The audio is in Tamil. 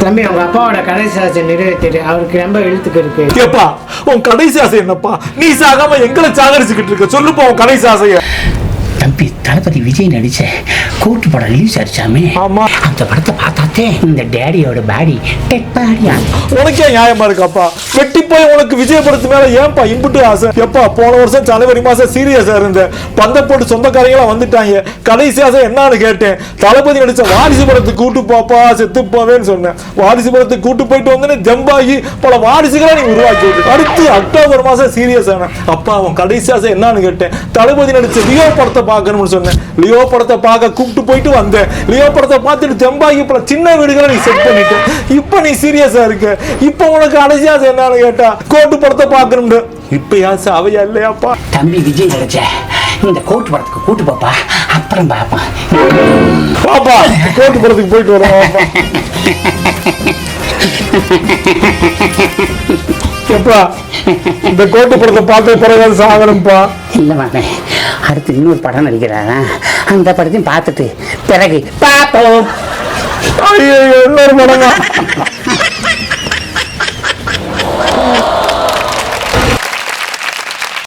தம்பி உங்க அப்பாவோட கடைசி ஆசை நிறைவேற்றிடு. அவருக்கு ரொம்ப எழுத்துக்கு இருக்கு. ஏப்பா உன் கடைசி ஆசை என்னப்பா? நீ சாகாம எங்களை சாகடிச்சுக்கிட்டு இருக்க. சொல்லுப்பா உன் கடைசி ஆசைய. தம்பி தளபதி விஜய் நடிச்ச கூட்டு படம் ரிலீஸ் ஆயிடுச்சாமே ஆமா. அந்த படத்தை பார்த்தாத்தே இந்த டேடியோட பாடி டெட் பாடியா உனக்கே நியாயமா இருக்காப்பா வெட்டி போய் உனக்கு விஜயபுரத்து மேல ஏன்பா இம்புட்டு ஆசை? எப்பா போன வருஷம் ஜனவரி மாசம் சீரியஸா இருந்தேன். பந்த போட்டு சொந்தக்காரங்களாம் வந்துட்டாங்க. கடைசி ஆசை என்னன்னு கேட்டேன். தளபதி நடிச்ச வாரிசு படத்துக்கு கூட்டு போப்பா செத்து போவேன்னு சொன்னேன். வாரிசு படத்துக்கு கூட்டு போயிட்டு வந்தேன்னு ஜம்பாகி பல வாரிசுகளை நீ உருவாக்கி அடுத்து அக்டோபர் மாசம் சீரியஸ் ஆனேன். அப்பா அவன் கடைசி ஆசை என்னன்னு கேட்டேன். தளபதி நடிச்ச லியோ படத்தை பார்க்கணும்னு சொன்னேன். லியோ படத்தை பார்க்க கூப்பிட்டு போயிட்டு வந்தேன். லியோ படத்தை பார்த்துட்டு ஜம்பாகி பல சின்ன வீடுகளை நீ செட் பண்ணிட்டேன். இப்போ சீரியஸா இருக்க. இப்போ உனக்கு கடைசி ஆசை என்னன்னு கேட்டா கோட்டு படத்தை பார்க்கணும்னு. இப்ப ஆசை அவையா இல்லையாப்பா? தம்பி விஜய் நடிச்ச இந்த கோட்டு படத்துக்கு கூட்டு போப்பா. அப்புறம் பாப்பான் பாப்பா கோட்டு படத்துக்கு போயிட்டு வரோம் பாப்பா எப்பா இந்த கோட்டு படத்தை பார்த்த பிறகு சாகணும்ப்பா? இல்லை மகன் அடுத்து இன்னொரு படம் நடிக்கிறாரா? அந்த படத்தையும் பார்த்துட்டு பிறகு பாப்போம் ஐயோ இன்னொரு படமா